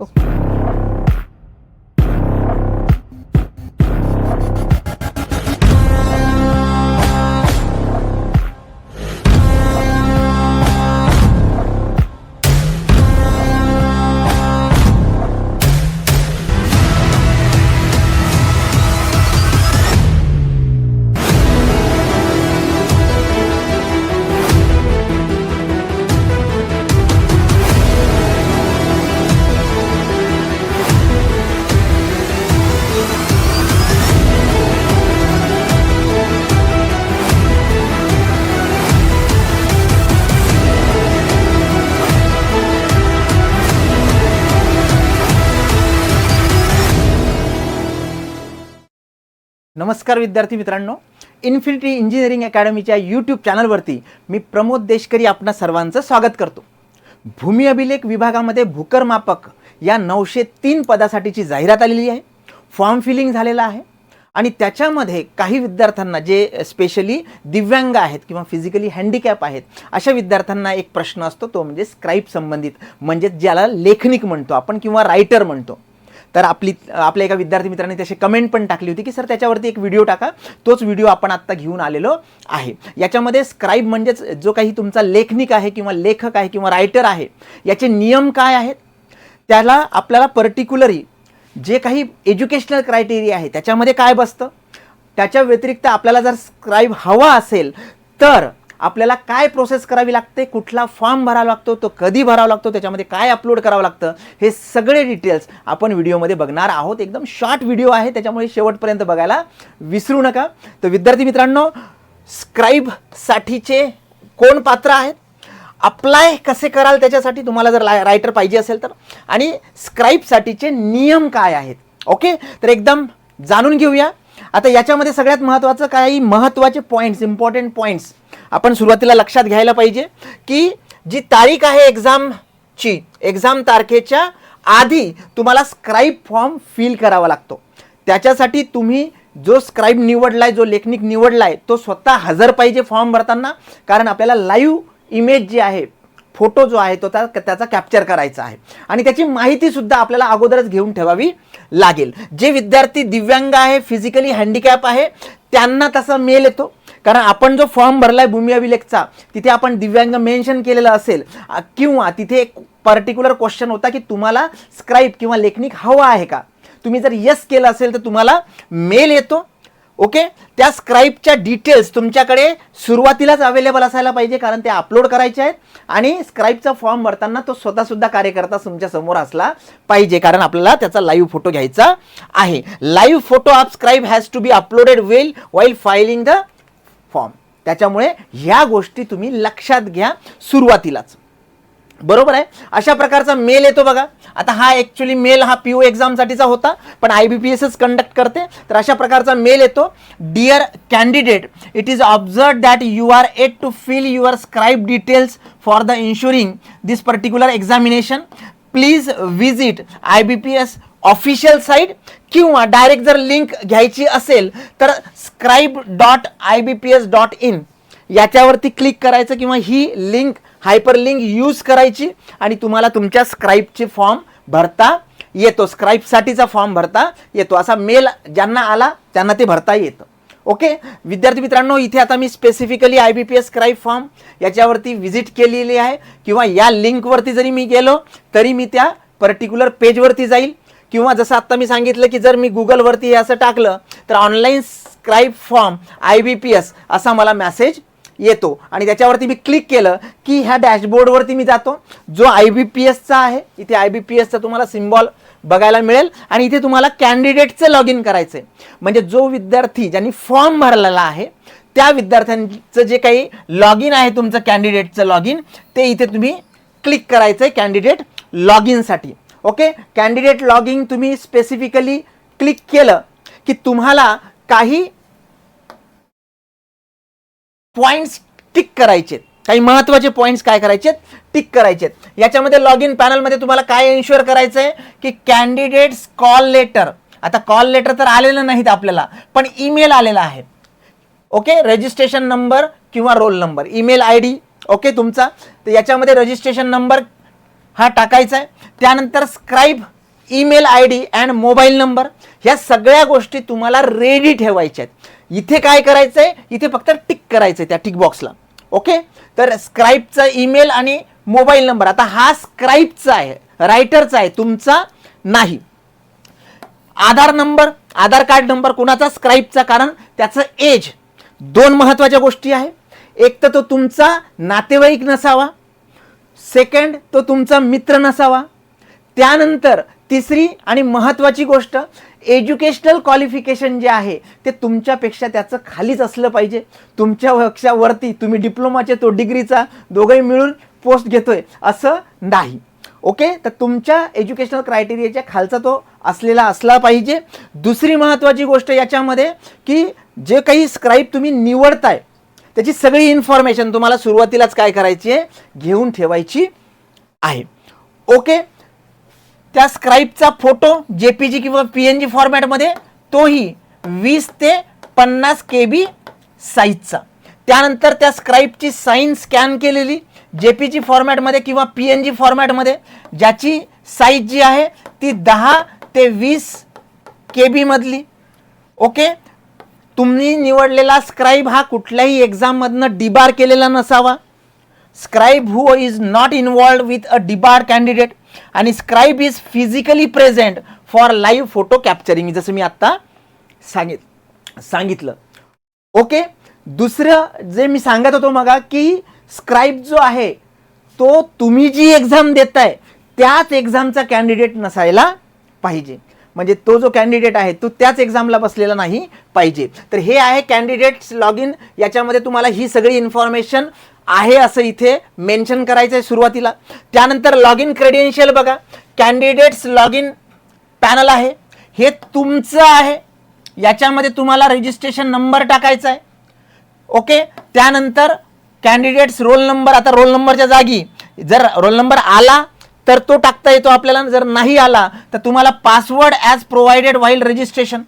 Okay. नमस्कार विद्यार्थी मित्रांनो इन्फिनिटी इंजिनिअरिंग अकॅडमीच्या यूट्यूब चॅनलवरती मी प्रमोद देशकरी आपणा सर्वांचं स्वागत करतो. भूमी अभिलेख विभागामध्ये भूकर मापक या नऊशे तीन पदासाठीची जाहिरात आलेली आहे. फॉर्म फिलिंग झालेला आहे. आणि त्याच्यामध्ये काही विद्यार्थ्यांना जे स्पेशली दिव्यांग आहेत किंवा फिजिकली हँडिकॅप आहेत अशा विद्यार्थ्यांना एक प्रश्न असतो तो म्हणजे स्क्राईब संबंधित. म्हणजेच ज्याला लेखनिक म्हणतो आपण किंवा रायटर म्हणतो. तर आपली आपल्या एका विद्यार्थी मित्राने त्याची कमेंट पण टाकली होती की सर त्याच्यावरती एक व्हिडिओ टाका. तोच व्हिडिओ आपण आत्ता घेऊन आलेलो आहे. याच्यामध्ये स्क्राईब म्हणजेच जो काही तुमचा लेखनिक आहे किंवा लेखक आहे किंवा रायटर आहे याचे नियम काय आहेत? त्याला आपल्याला पर्टिक्युलरी जे काही एज्युकेशनल क्रायटेरिया आहे त्याच्यामध्ये काय बसतं? त्याच्या व्यतिरिक्त आपल्याला जर स्क्राईब हवा असेल तर आपल्याला काय प्रोसेस करावी लागते कुठला फॉर्म भरावा लागतो तो कधी भरावा लागतो त्याच्यामध्ये काय अपलोड करावं लागतं हे सगळे डिटेल्स आपण व्हिडिओमध्ये बघणार आहोत. एकदम शॉर्ट व्हिडिओ आहे त्याच्यामुळे शेवटपर्यंत बघायला विसरू नका. तर विद्यार्थी मित्रांनो स्क्राईबसाठीचे कोण पात्र आहेत? अप्लाय कसे कराल त्याच्यासाठी तुम्हाला जर रायटर पाहिजे असेल तर. आणि स्क्राईबसाठीचे नियम काय आहेत? ओके तर एकदम जाणून घेऊया. आता याच्यामध्ये सगळ्यात महत्त्वाचं काही महत्त्वाचे पॉईंट्स इम्पॉर्टंट पॉईंट्स आपण सुरुवातीला लक्षात घ्यायला पाहिजे की जी तारीख आहे एक्झामची एक्झाम तारखेच्या आधी तुम्हाला स्क्राईब फॉर्म फिल करावा लागतो. त्याच्यासाठी तुम्ही जो स्क्राईब निवडलाय जो लेखनिक निवडलाय तो स्वतः हजर पाहिजे फॉर्म भरताना. कारण आपल्याला लाईव्ह इमेज जी आहे फोटो जो आहे तो त्या त्याचा कॅप्चर करायचा आहे. आणि त्याची माहिती सुद्धा आपल्याला अगोदरच घेऊन ठेवावी लागेल. जे विद्यार्थी दिव्यांग आहे फिजिकली हँडिकॅप आहे त्यांना तसा मेल येतो. कारण आपण जो फॉर्म भरलाय भूमी अभिलेखचा तिथे आपण दिव्यांग मेन्शन केलेलं असेल किंवा तिथे एक पर्टिक्युलर क्वेश्चन होता की तुम्हाला स्क्राईब किंवा लेखनिक हवा आहे का? तुम्ही जर यस केलं असेल तर तुम्हाला मेल येतो ओके त्या स्क्राईबच्या डिटेल्स तुमच्याकडे सुरुवातीलाच अवेलेबल असायला पाहिजे कारण ते अपलोड करायचे आहेत आणि स्क्राईबचा फॉर्म भरताना तो स्वतःसुद्धा कार्यकर्ता तुमच्यासमोर असला पाहिजे कारण आपल्याला त्याचा लाईव्ह फोटो घ्यायचा आहे. Live photo of scribe has to be uploaded well while filing the form त्याच्यामुळे ह्या गोष्टी तुम्ही लक्षात घ्या सुरुवातीलाच. बरोबर आहे? अशा प्रकारचा मेल येतो बघा. आता हा ॲक्च्युली मेल हा पी ओ एक्झामसाठीचा होता पण आय बी पी एसच कंडक्ट करते. तर अशा प्रकारचा मेल येतो. Dear candidate it is observe that you are at to fill your scribe details for the ensuring this particular examination please visit I B P S official site किंवा direct जर link घ्यायची असेल तर scribe dot I B P S dot in याच्यावरती click करायचं किंवा ही link hyperlink use करायची आणि तुम्हाला तुमच्या स्क्राईबचे फॉर्म भरता येतो. स्क्राईबसाठीचा फॉर्म भरता येतो. असा मेल ज्यांना आला त्यांना ते भरता येतं. ओके विद्यार्थी मित्रांनो इथे आता मी specifically I B P S scribe form याच्यावरती व्हिजिट केलेली आहे. किंवा या लिंकवरती जरी मी गेलो तरी मी त्या पर्टिक्युलर पेजवरती जाईल. किंवा जसं आत्ता मी सांगितलं की जर मी गुगलवरती हे असं टाकलं तर online scribe form I B P S असा मला मॅसेज येतो. आणि त्याच्यावरती मी क्लिक केलं की ह्या डॅशबोर्डवरती मी जातो. जो आय बी पी एसचा आहे इथे आय बी पी एसचा तुम्हाला सिम्बॉल बघायला मिळेल आणि इथे तुम्हाला कॅन्डिडेटचं लॉग इन करायचं आहे. म्हणजे जो विद्यार्थी ज्यांनी फॉर्म भरलेला आहे त्या विद्यार्थ्यांचं जे काही लॉग इन आहे तुमचं कॅन्डिडेटचं लॉग इन ते इथे तुम्ही क्लिक करायचं आहे कॅन्डिडेट लॉग इनसाठी ओके? कॅन्डिडेट लॉग इन तुम्ही स्पेसिफिकली क्लिक केलं की तुम्हाला काही पॉईंट्स टिक करायचे काही महत्त्वाचे पॉईंट्स काय करायचे टिक करायचे याच्यामध्ये लॉग इन पॅनलमध्ये तुम्हाला काय इन्शुअर करायचं आहे की कॅन्डिडेट्स कॉल लेटर आता कॉल लेटर तर आलेलं नाहीत आपल्याला पण ईमेल आलेला आहे. ओके? रजिस्ट्रेशन नंबर किंवा roll number email I D okay? तुमचा. तर याच्यामध्ये रजिस्ट्रेशन नंबर हा टाकायचा आहे. त्यानंतर scribe email I D and mobile number ह्या सगळ्या गोष्टी तुम्हाला रेडी ठेवायच्या आहेत. इथे काय करायचं आहे इथे फक्त टिक करायचं आहे त्या टिक बॉक्सला ओके तर स्क्राईबचा ईमेल आणि मोबाईल नंबर आता हा स्क्राईबचा आहे रायटरचा आहे तुमचा नाही. Aadhaar number Aadhaar card number कोणाचा? स्क्राईबचा कारण त्याचं एज दोन महत्त्वाच्या गोष्टी आहे. एक तर तो तुमचा नातेवाईक नसावा. सेकंड तो तुमचा मित्र नसावा. त्यानंतर तिसरी आणि महत्त्वाची गोष्ट एज्युकेशनल क्वालिफिकेशन जे आहे ते तुमच्यापेक्षा त्याचं खालीच असलं पाहिजे. तुमच्या पक्षावरती तुम्ही डिप्लोमाचे तो डिग्रीचा दोघंही मिळून पोस्ट घेतोय असं नाही. ओके? तर तुमच्या एज्युकेशनल क्रायटेरियाच्या खालचा तो असलेला असला पाहिजे. दुसरी महत्त्वाची गोष्ट याच्यामध्ये की जे काही स्क्राईब तुम्ही निवडताय त्याची सगळी इन्फॉर्मेशन तुम्हाला सुरुवातीलाच काय करायची आहे? घेऊन ठेवायची आहे. ओके त्या स्क्राईबचा फोटो जे पी जी किंवा पी एन जी फॉर्मॅटमध्ये तोही वीस ते पन्नास के बी साईजचा त्यानंतर त्या स्क्राईबची साईन स्कॅन केलेली जे पी जी फॉर्मॅटमध्ये किंवा पी एन जी फॉर्मॅटमध्ये ज्याची साईज जी आहे ती दहा ते वीस के बीमधली ओके तुम्ही निवडलेला स्क्राईब हा कुठल्याही एक्झाममधनं डिबार केलेला नसावा. Scribe who is not involved with a debar candidate आणि scribe is physically present for live photo capturing जसं मी आत्ता सांगित सांगितलं. ओके दुसरं जे मी सांगत होतो मगा की स्क्राईब जो आहे तो तुम्ही जी एक्झाम देताय त्याच एक्झामचा कॅन्डिडेट नसायला पाहिजे. म्हणजे तो जो कॅन्डिडेट आहे तो त्याच एक्झामला बसलेला नाही पाहिजे. तर हे आहे कॅन्डिडेट्स लॉग इन याच्यामध्ये तुम्हाला ही सगळी इन्फॉर्मेशन आहे असं इथे मेन्शन करायचं आहे सुरुवातीला. त्यानंतर लॉग इन क्रेडेन्शियल बघा. कॅन्डिडेट्स लॉग इन पॅनल आहे. हे तुमचं आहे. याच्यामध्ये तुम्हाला रजिस्ट्रेशन नंबर टाकायचा आहे. ओके त्यानंतर कॅन्डिडेट्स रोल नंबर आता रोल नंबरच्या जागी जर रोल नंबर आला तर तो टाकता येतो आपल्याला. जर नाही आला तर तुम्हाला password as provided while registration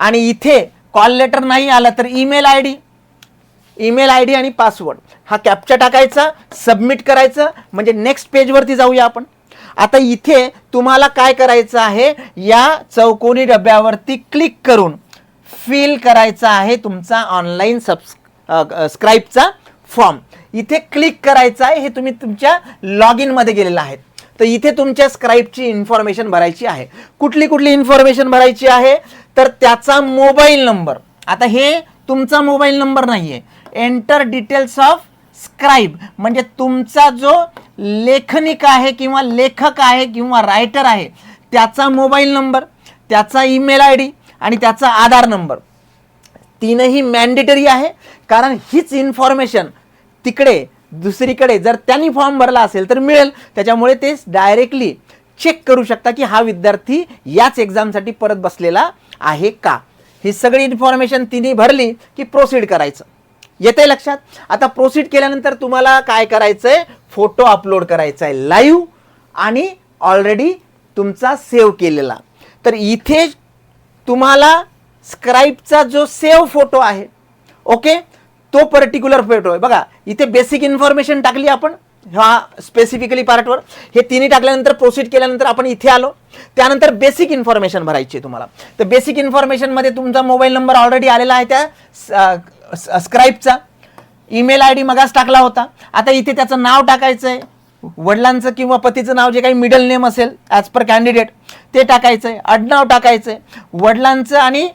आणि इथे कॉल लेटर नाही आला तर email I D email I D आणि पासवर्ड हा कॅप्चा टाकायचा सबमिट करायचं म्हणजे नेक्स्ट पेजवरती जाऊया आपण. आता इथे तुम्हाला काय करायचं आहे या चौकोनी डब्यावरती क्लिक करून फिल करायचा आहे तुमचा ऑनलाईन सबस् स्क्राईबचा फॉर्म इथे क्लिक करायचं आहे हे तुम्ही तुमच्या लॉग इनमध्ये गेलेलं आहेत तर इथे तुमच्या स्क्राईबची इन्फॉर्मेशन भरायची आहे. कुठली कुठली इन्फॉर्मेशन भरायची आहे? तर त्याचा मोबाईल नंबर आता हे तुमचा मोबाईल नंबर नाही आहे एंटर डिटेल्स ऑफ स्क्राईब म्हणजे तुमचा जो लेखनिक आहे किंवा लेखक आहे किंवा रायटर आहे त्याचा मोबाईल नंबर त्याचा ईमेल आय डी आणि त्याचा आधार नंबर तीनही मॅन्डेटरी आहे. कारण हीच इन्फॉर्मेशन तिकडे दुसरीकडे जर त्यांनी फॉर्म भरला असेल तर मिळेल. त्याच्यामुळे ते डायरेक्टली चेक करू शकता की हा विद्यार्थी याच एक्झामसाठी परत बसलेला आहे का? ही सगळी इन्फॉर्मेशन तिने भरली की प्रोसीड करायचं. येते लक्षात? आता प्रोसीड केल्यानंतर तुम्हाला काय करायचं आहे फोटो अपलोड करायचा आहे लाईव्ह आणि ऑलरेडी तुमचा सेव्ह केलेला. तर इथे तुम्हाला स्क्राईबचा जो सेव्ह फोटो आहे ओके तो पर्टिक्युलर फोटो आहे बघा इथे बेसिक इन्फॉर्मेशन टाकली आपण हा स्पेसिफिकली पार्टवर हे तिन्ही टाकल्यानंतर प्रोसीड केल्यानंतर आपण इथे आलो. त्यानंतर बेसिक इन्फॉर्मेशन भरायची आहे तुम्हाला. तर बेसिक इन्फॉर्मेशनमध्ये तुमचा मोबाईल नंबर ऑलरेडी आलेला आहे त्या स्क्राईबचा ईमेल आय डी मगाच टाकला होता. आता इथे त्याचं नाव टाकायचं आहे वडिलांचं किंवा पतीचं नाव जे काही मिडल नेम असेल ॲज पर कॅन्डिडेट ते टाकायचं आहे आडनाव टाकायचं आहे वडिलांचं आणि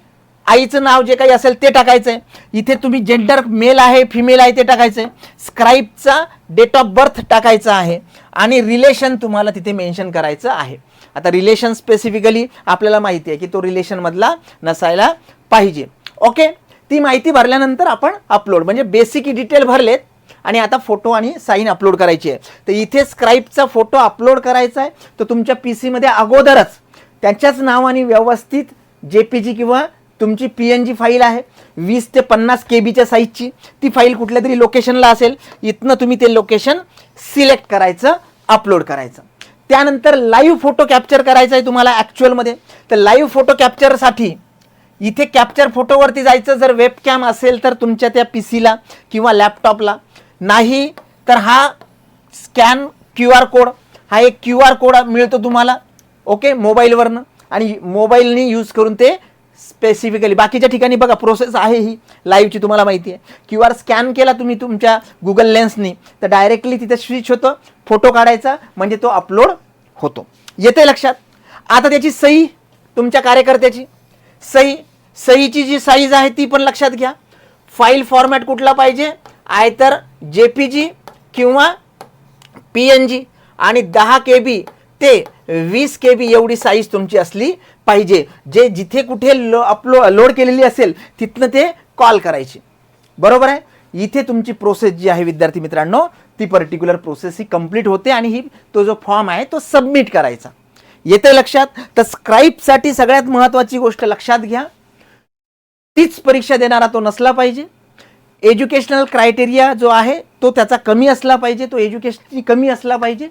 आईचं नाव जे काही असेल ते टाकायचं आहे इथे तुम्ही जेंडर मेल आहे फिमेल आहे ते टाकायचं आहे स्क्राईबचा डेट ऑफ बर्थ टाकायचा आहे. आणि रिलेशन तुम्हाला तिथे मेन्शन करायचं आहे. आता रिलेशन स्पेसिफिकली आपल्याला माहिती आहे की तो रिलेशनमधला नसायला पाहिजे. ओके ती माहिती भरल्यानंतर आपण अपलोड म्हणजे बेसिक डिटेल भरलेत आणि आता फोटो आणि साईन अपलोड करायची आहे. तर इथे स्क्राईबचा फोटो अपलोड करायचा आहे. तर तुमच्या पी सीमध्ये अगोदरच त्याच्याच नावाने व्यवस्थित जे पी जी किंवा तुमची पी एन जी फाईल आहे. वीस ते पन्नास के बीच्या साईजची ती फाईल कुठल्या तरी लोकेशनला असेल. इथनं तुम्ही ते लोकेशन सिलेक्ट करायचं अपलोड करायचं. त्यानंतर लाईव्ह फोटो कॅप्चर करायचा आहे तुम्हाला ॲक्च्युअलमध्ये तर लाईव्ह फोटो कॅप्चरसाठी इथे कॅप्चर फोटोवरती जायचं. जर वेबकॅम असेल तर तुमच्या त्या पी सीला किंवा लॅपटॉपला नाही तर हा स्कॅन क्यू आर कोड हा एक क्यू आर कोड मिळतो तुम्हाला. ओके मोबाईलवरनं आणि मोबाईलनी यूज करून ते स्पेसिफिकली बाकीच्या ठिकाणी बघा प्रोसेस आहे ही. लाईव्हची तुम्हाला माहिती आहे. क्यू आर स्कॅन केला तुम्ही तुमच्या गुगल लेन्सनी तर डायरेक्टली तिथे स्विच होतं. फोटो काढायचा म्हणजे तो अपलोड होतो. येते लक्षात? आता त्याची सही तुमच्या कार्यकर्त्याची. सही सहीची जी साईज आहे ती पण लक्षात घ्या. फाईल फॉर्मॅट कुठला पाहिजे? आहे तर जे पी जी किंवा पी एन जी आणि दहा के बी ते वीस के बी एवढी साईज तुमची असली पाहिजे. जे जिथे कुठे लो अपलो लोड केलेली असेल तिथनं ते कॉल करायचे. बरोबर आहे? इथे तुमची प्रोसेस जी आहे विद्यार्थी मित्रांनो ती पर्टिक्युलर प्रोसेस ही कंप्लीट होते आणि ही तो जो फॉर्म आहे तो सबमिट करायचा. येते लक्षात? तर स्क्राईबसाठी सगळ्यात महत्त्वाची गोष्ट लक्षात घ्या. तीच परीक्षा देणारा तो नसला पाहिजे. एज्युकेशनल क्रायटेरिया जो आहे तो त्याचा कमी असला पाहिजे. तो एज्युकेशन कमी असला पाहिजे.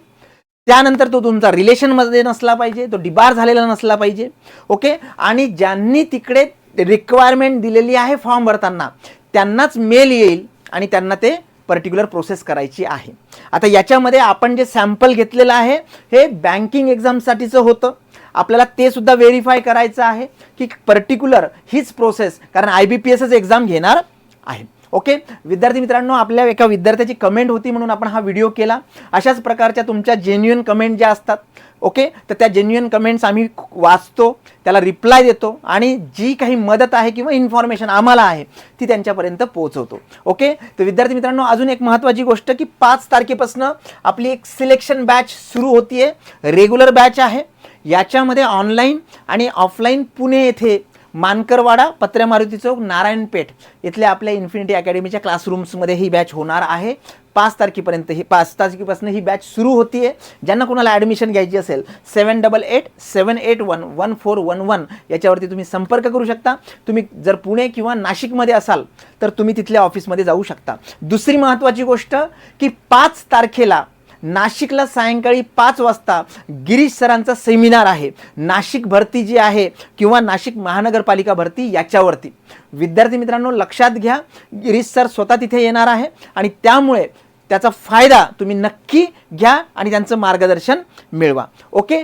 त्यानंतर तो तुमचा रिलेशनमध्ये नसला पाहिजे तो डिबार झालेला नसला पाहिजे ओके आणि ज्यांनी तिकडे रिक्वायरमेंट दिलेली आहे फॉर्म भरताना त्यांनाच मेल येईल आणि त्यांना ते पर्टिक्युलर प्रोसेस करायची आहे. आता याच्यामध्ये आपण जे सॅम्पल घेतलेलं आहे हे बँकिंग एक्झामसाठीचं होतं. आपल्याला ते सुद्धा व्हेरीफाय करायचं आहे की पर्टिक्युलर हीच प्रोसेस कारण आय बी पी एसच एक्झाम घेणार आहे. ओके? विद्यार्थी मित्रांनो आपल्या एका विद्यार्थ्याची कमेंट होती म्हणून आपण हा व्हिडिओ केला. अशाच प्रकारच्या तुमच्या जेन्युअन कमेंट ज्या असतात ओके? तर त्या जेन्युअन कमेंट्स आम्ही वाचतो त्याला रिप्लाय देतो आणि जी काही मदत आहे किंवा इन्फॉर्मेशन आम्हाला आहे ती त्यांच्यापर्यंत पोहोचवतो ओके? तर विद्यार्थी मित्रांनो अजून एक महत्त्वाची गोष्ट की पाच तारखेपासून आपली एक सिलेक्शन बॅच सुरू होतीये. रेग्युलर बॅच आहे. याच्यामध्ये ऑनलाईन आणि ऑफलाईन पुणे येथे मानकरवाडा पत्र्या मारुती चौक नारायणपेठ. इथल्या आपल्या इन्फिनिटी अकॅडमीच्या क्लासरूम्समध्ये ही बॅच होणार आहे. पाच तारखेपर्यंत ही पाच तारखेपासून ही बॅच सुरू होतीये. ज्यांना कोणाला ॲडमिशन घ्यायची असेल seven double eight seven eight one one four one one याच्यावरती तुम्ही संपर्क करू शकता. तुम्ही जर पुणे किंवा नाशिकमध्ये असाल तर तुम्ही तिथल्या ऑफिसमध्ये जाऊ शकता. दुसरी महत्त्वाची गोष्ट की पाच तारखेला नाशिकला सायंकाळी पाच वाजता गिरीश सरांचा सेमिनार आहे. नाशिक भरती जी आहे किंवा नाशिक महानगरपालिका भरती याच्यावरती. विद्यार्थी मित्रांनो लक्षात घ्या गिरीश सर स्वतः तिथे येणार आहे आणि त्यामुळे त्याचा फायदा तुम्ही नक्की घ्या आणि त्यांचं मार्गदर्शन मिळवा. ओके?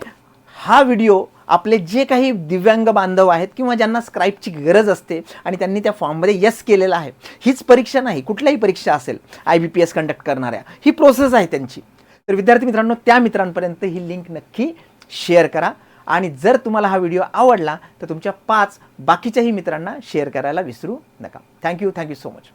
हा व्हिडिओ आपले जे काही दिव्यांग बांधव आहेत किंवा ज्यांना स्क्राईबची गरज असते आणि त्यांनी त्या फॉर्ममध्ये यस केलेलं आहे हीच परीक्षा नाही कुठल्याही परीक्षा असेल I B P S conduct करणाऱ्या. ही प्रोसेस आहे त्यांची. तर विद्यार्थी मित्रांनो त्या मित्रांपर्यंत ही लिंक नक्की शेअर करा. आणि जर तुम्हाला हा व्हिडिओ आवडला तर तुमच्या पाच बाकीच्याही मित्रांना शेअर करायला विसरू नका. Thank you thank you so much